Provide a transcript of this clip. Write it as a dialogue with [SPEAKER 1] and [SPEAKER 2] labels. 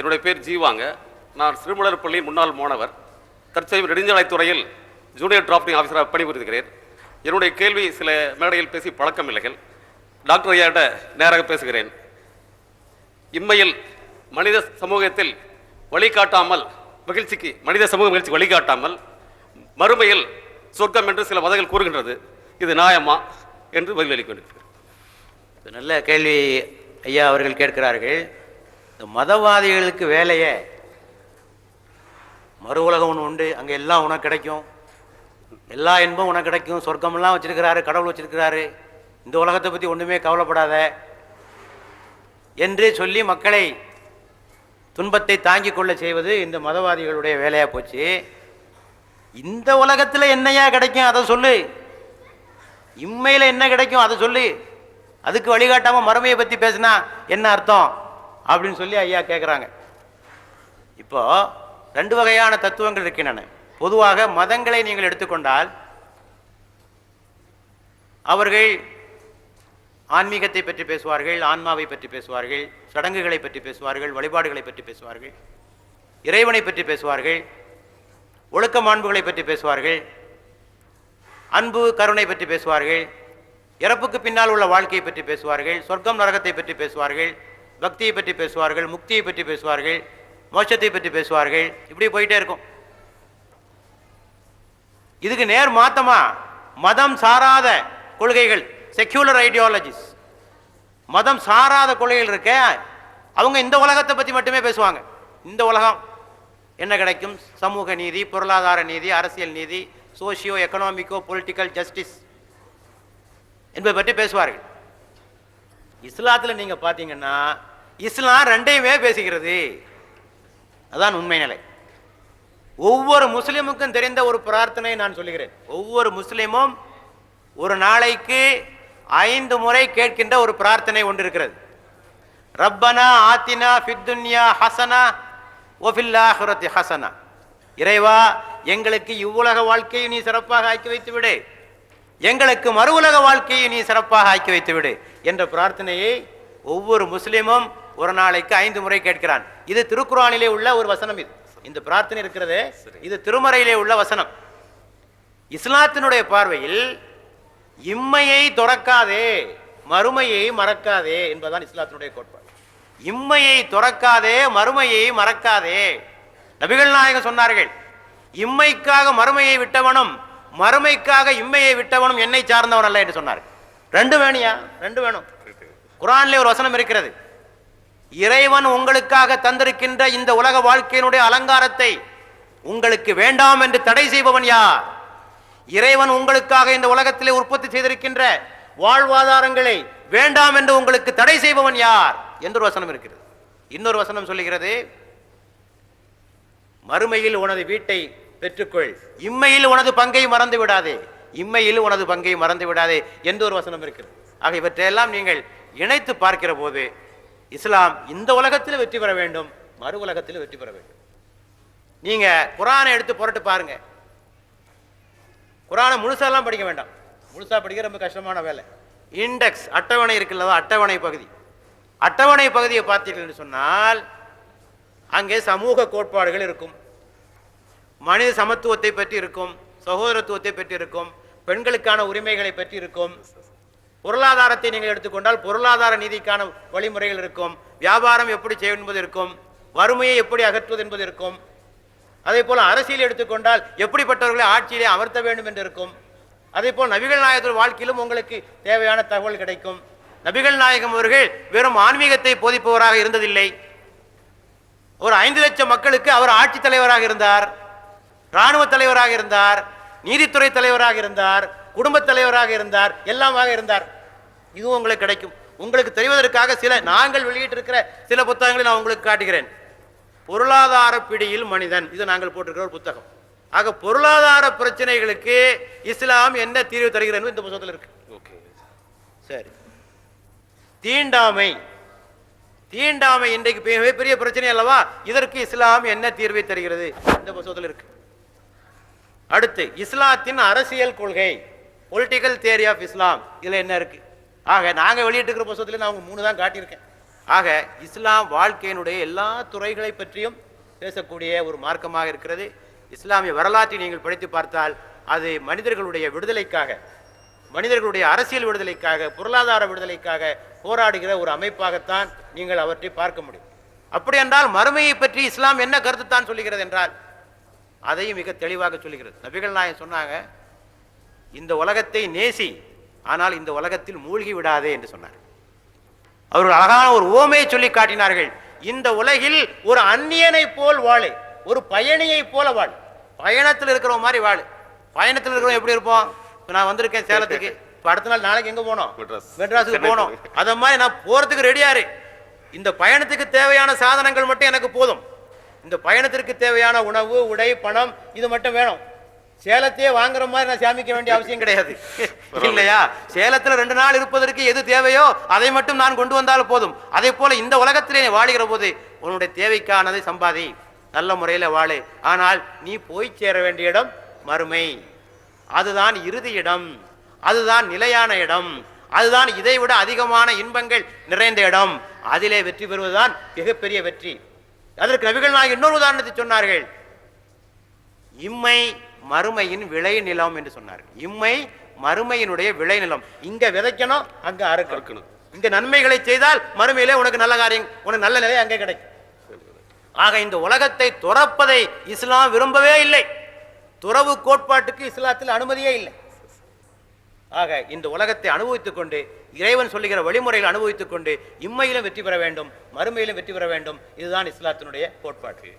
[SPEAKER 1] என்னுடைய பேர் ஜீவாங்க. நான் சிறுமலர் பள்ளி முன்னாள் மாணவர். தற்சமயம் நெடுஞ்சாலைத்துறையில் ஜூனியர் டிராஃப்டிங் ஆஃபீஸராக பணிபுரிகிறேன் என்னுடைய கேள்வி சில மேடையில் பேசி பழக்கம் இல்லைகள் டாக்டர் ஐயாட்ட நேராக பேசுகிறேன். இம்மையில் மனித சமூகத்தில் வழிகாட்டாமல் மகிழ்ச்சிக்கு மனித சமூக மகிழ்ச்சி வழிகாட்டாமல் மறுமையில் சொர்க்கம் என்று சில வதைகள் கூறுகின்றது. இது நியாயமா என்று பதிலளிக்க
[SPEAKER 2] இது நல்ல கேள்வி ஐயா அவர்கள் கேட்கிறார்கள். இந்த மதவாதிகளுக்கு வேலையே. மறு உலகம் ஒன்று உண்டு அங்கே எல்லாம் உனக்கு கிடைக்கும். எல்லா இன்பம் உனக்கு கிடைக்கும். சொர்க்கமெல்லாம் வச்சிருக்கிறாரு கடவுள் வச்சிருக்கிறாரு. இந்த உலகத்தை பற்றி ஒன்றுமே கவலைப்படாத. என்று சொல்லி மக்களை துன்பத்தை தாங்கிக் கொள்ள செய்வது இந்த மதவாதிகளுடைய வேலையாக போச்சு. இந்த உலகத்தில் என்னையா கிடைக்கும்? அதை சொல்லு. இம்மையில் என்ன கிடைக்கும்? அதை சொல்லு. அதுக்கு வழிகாட்டாமல் மறுமையை பற்றி பேசினா என்ன அர்த்தம்? அப்படின்னு சொல்லி ஐயா கேட்குறாங்க இப்போ ரெண்டு வகையான தத்துவங்கள் இருக்கின்றன பொதுவாக மதங்களை நீங்கள் எடுத்துக்கொண்டால் அவர்கள் ஆன்மீகத்தை பற்றி பேசுவார்கள் ஆன்மாவை பற்றி பேசுவார்கள் சடங்குகளை பற்றி பேசுவார்கள் வழிபாடுகளை பற்றி பேசுவார்கள் இறைவனை பற்றி பேசுவார்கள் ஒழுக்க மாண்புகளை பற்றி பேசுவார்கள் அன்பு கருணை பற்றி பேசுவார்கள் இறப்புக்கு பின்னால் உள்ள வாழ்க்கையை பற்றி பேசுவார்கள் சொர்க்கம் நரகத்தை பற்றி பேசுவார்கள் பக்தியை பற்றி பேசுவார்கள் முக்தியை பற்றி பேசுவார்கள் மோட்சத்தை பற்றி பேசுவார்கள். இப்படி போயிட்டே இருக்கும். இதுக்கு நேர் மாத்தமா? மதம் சாராத கொள்கைகள் செக்யூலர் ஐடியாலஜிஸ் மதம் சாராத கொள்கைகள் இருக்க அவங்க இந்த உலகத்தை பற்றி மட்டுமே பேசுவாங்க. இந்த உலகம் என்ன கிடைக்கும்? சமூக நீதி பொருளாதார நீதி அரசியல் நீதி சோஷியோ எக்கனாமிக்கோ பொலிட்டிக்கல் ஜஸ்டிஸ் என்பதை பற்றி பேசுவார்கள். இஸ்லாத்தில் நீங்கள் பார்த்தீங்கன்னா இஸ்லாம் ரெண்டையுமே பேசுகிறது. அதான் உண்மை நிலை. ஒவ்வொரு முஸ்லீமுக்கும் தெரிந்த ஒரு பிரார்த்தனை நான் சொல்லுகிறேன். ஒவ்வொரு முஸ்லீமும் ஒரு நாளைக்கு ஐந்து முறை கேட்கின்ற ஒரு பிரார்த்தனை ஒன்று இருக்கிறது. ரப்பனா ஆத்தினா ஃபித்துன்யா ஹசனா ஒஃபில்லாஹுரத்தி ஹசனா. இறைவா எங்களுக்கு இவ்வுலக வாழ்க்கையை நீ சிறப்பாக ஆக்கி வைத்து விடு. எங்களுக்கு மறு உலக வாழ்க்கையை நீ சிறப்பாக ஆக்கி வைத்து விடு என்ற பிரார்த்தனையை ஒவ்வொரு முஸ்லீமும் ஒரு நாளைக்கு ஐந்து முறை கேட்கிறான். இது திருக்குறானிலே உள்ள ஒரு வசனம் இது. இந்த பிரார்த்தனை இருக்கிறது இது திருமறையிலே உள்ள வசனம். இஸ்லாத்தினுடைய பார்வையில் இம்மையை துறக்காதே மறுமையை மறக்காதே என்பதுதான் இஸ்லாத்தினுடைய கோட்பாடு. இம்மையை துறக்காதே மறுமையை மறக்காதே. நபிகள் நாயகம் சொன்னார்கள் இம்மைக்காக மறுமையை விட்டவனும் மறுமைக்காக இம்மையை விட்டவனும் என்னை சார்ந்தவன் அல்ல என்று சொன்னார் ரெண்டு வேணியா? ரெண்டு வேணும். குரான்ல ஒரு வசனம் இருக்கிறது. இறைவன் உங்களுக்காக தந்திருக்கின்ற இந்த உலக வாழ்க்கையினுடைய அலங்காரத்தை உங்களுக்கு வேண்டாம் என்று தடை செய்பவன் யார்? இறைவன் உங்களுக்காக இந்த உலகத்திலே உற்பத்தி செய்திருக்கின்ற வாழ்வாதாரங்களை வேண்டாம் என்று உங்களுக்கு தடை செய்பவன் யார்? என்று வசனம் இருக்கிறது. இன்னொரு வசனம் சொல்லுகிறது மறுமையில் உனது வீட்டை பெற்றுக்கொள். இம்மையில் உனது பங்கை மறந்து விடாதே. இம்மையில் உனது பங்கை மறந்து விடாதே என்று ஒரு வசனம் இருக்கிறது. ஆக இவற்றையெல்லாம் நீங்கள் இணைத்து பார்க்கிற போது இஸ்லாம் இந்த உலகத்தில் வெற்றி பெற வேண்டும் மறு உலகத்தில் வெற்றி பெற வேண்டும். நீங்க குரானை எடுத்து புரட்டு பாருங்க. குரானை முழுசாலாம் படிக்க வேண்டாம். முழுசா படிக்க ரொம்ப கஷ்டமான வேலை. இண்டெக்ஸ் அட்டவணை இருக்குல்லவா அட்டவணை பகுதி. அட்டவணை பகுதியை பார்த்தீர்கள் சொன்னால் அங்கே சமூக கோட்பாடுகள் இருக்கும். மனித சமத்துவத்தை பற்றி இருக்கும் சகோதரத்துவத்தை பற்றி இருக்கும் பெண்களுக்கான உரிமைகளை பற்றி இருக்கும். பொருளாதாரத்தை நீங்கள் எடுத்துக்கொண்டால் பொருளாதார நீதிக்கான வழிமுறைகள் இருக்கும். வியாபாரம் எப்படி செய்வது என்பது இருக்கும். வறுமையை எப்படி அகற்றுவது என்பது இருக்கும். அதே போல் அரசியல் எடுத்துக்கொண்டால் எப்படிப்பட்டவர்களை ஆட்சியிலே அமர்த்த வேண்டும் என்று இருக்கும். அதே போல் நபிகள் நாயகத்தின் வாழ்க்கையிலும் உங்களுக்கு தேவையான தகவல் கிடைக்கும். நபிகள் நாயகம் அவர்கள் வெறும் ஆன்மீகத்தை போதிப்பவராக இருந்ததில்லை. ஒரு ஐந்து லட்சம் மக்களுக்கு அவர் ஆட்சித் தலைவராக இருந்தார். இராணுவ தலைவராக இருந்தார். நீதித்துறை தலைவராக இருந்தார். குடும்பத் தலைவராக இருந்தார் எல்லாமாக இருந்தார். இதுவும் உங்களுக்கு கிடைக்கும். உங்களுக்கு தெரிவதற்காக சில நாங்கள் வெளியிட்டிருக்கிற சில புத்தகங்களை நான் உங்களுக்கு காட்டுகிறேன். பொருளாதார பிடியில் மனிதன். இது நாங்கள் போட்டிருக்கிற ஒரு புத்தகம். ஆக பொருளாதார பிரச்சனைகளுக்கு இஸ்லாம் என்ன தீர்வு தருகிறது இந்த புத்தகத்தில் இருக்கு.
[SPEAKER 1] ஓகே.
[SPEAKER 2] சரி. தீண்டாமை. தீண்டாமை இன்றைக்கு மிகப்பெரிய பிரச்சனை அல்லவா? இதற்கு இஸ்லாம் என்ன தீர்வை தருகிறது? இந்த புத்தகத்தில் இருக்கு. அடுத்து இஸ்லாத்தின் அரசியல் கொள்கை. பொலிட்டிக்கல் தியரி ஆஃப் இஸ்லாம் இதில் என்ன இருக்குது ஆக நாங்க வெளியிட்டிருக்கிற புத்தகத்தில் நான் அவங்க மூணு தான் காட்டியிருக்கேன். ஆக இஸ்லாம் வாழ்க்கையினுடைய எல்லா துறைகளை பற்றியும் பேசக்கூடிய ஒரு மார்க்கமாக இருக்கிறது. இஸ்லாமிய வரலாற்றை நீங்கள் படித்து பார்த்தால் அது மனிதர்களுடைய விடுதலைக்காக மனிதர்களுடைய அரசியல் விடுதலைக்காக பொருளாதார விடுதலைக்காக போராடுகிற ஒரு அமைப்பாகத்தான் நீங்கள் அவற்றை பார்க்க முடியும். அப்படி என்றால் மறுமையை பற்றி இஸ்லாம் என்ன கருத்துத்தான் சொல்லுகிறது என்றால் அதையும் மிக தெளிவாக சொல்லுகிறது. நபிகள் நாயன் சொன்னாங்க இந்த உலகத்தை நேசி ஆனால் இந்த உலகத்தில் மூழ்கி விடாதே என்று சொன்னார். அவர்கள் அழகான ஒரு ஓமையை சொல்லி காட்டினார்கள். இந்த உலகில் ஒரு அந்நியனை போல் வாழு ஒரு பயணியை போல வாழ். பயணத்தில் இருக்கிற மாதிரி வாழு. பயணத்தில் இருக்கிறவங்க எப்படி இருப்போம் இப்ப நான் வந்திருக்கேன் சேலத்துக்கு. இப்ப அடுத்த நாள் நாளைக்கு எங்க போனோம்?
[SPEAKER 1] மெட்ராஸ்.
[SPEAKER 2] மெட்ராஸுக்கு போனோம். அத மாதிரி நான் போறதுக்கு ரெடியாரு இந்த பயணத்துக்கு தேவையான சாதனங்கள் மட்டும் எனக்கு போதும். இந்த பயணத்திற்கு தேவையான உணவு உடை பணம் இது மட்டும் வேணும். சேலத்தையே வாங்குற மாதிரி நான் சாமிக்க வேண்டிய அவசியம் கிடையாது. இல்லையா? சேலத்துல ரெண்டு நாள் இருப்பதற்கு எது தேவையோ அதை மட்டும் நான் கொண்டு வந்தால் போதும். அதே போல இந்த உலகத்திலே நீ வாழுகிற போது உன்னுடைய தேவைக்கானதை சம்பாதி. நல்ல முறையில் வாழு. ஆனால் நீ போய் சேர வேண்டிய இடம் மறுமை. அதுதான் இறுதி இடம். அதுதான் நிலையான இடம். அதுதான் இதைவிட அதிகமான இன்பங்கள் நிறைந்த இடம். அதிலே வெற்றி பெறுவதுதான் மிகப்பெரிய வெற்றி. அதற்கு நபிகள் நாயகம் இன்னொரு உதாரணத்தை சொன்னார்கள். இம்மை மறுமையின் விளைநிலம் என்று சொன்னார்கள் இம்மை மறுமையினுடைய விளைநிலம் இங்க விதைக்கணும் அங்க
[SPEAKER 1] அறுக்கணும்.
[SPEAKER 2] இங்க நன்மைகளை செய்தால் மறுமையிலே உனக்கு நல்ல காரியம் உனக்கு நல்ல நிலை அங்கே கிடைக்கும். ஆக இந்த உலகத்தை துறப்பதை இஸ்லாம் விரும்பவே இல்லை. துறவு கோட்பாட்டுக்கு இஸ்லாத்தில் அனுமதியே இல்லை. ஆக இந்த உலகத்தை அனுபவித்துக் கொண்டு இறைவன் சொல்லுகிற வழிமுறைகளை அனுபவித்துக் கொண்டு இம்மையிலும் வெற்றி பெற வேண்டும் மறுமையிலும் வெற்றி பெற வேண்டும். இதுதான் இஸ்லாத்தினுடைய கோட்பாடு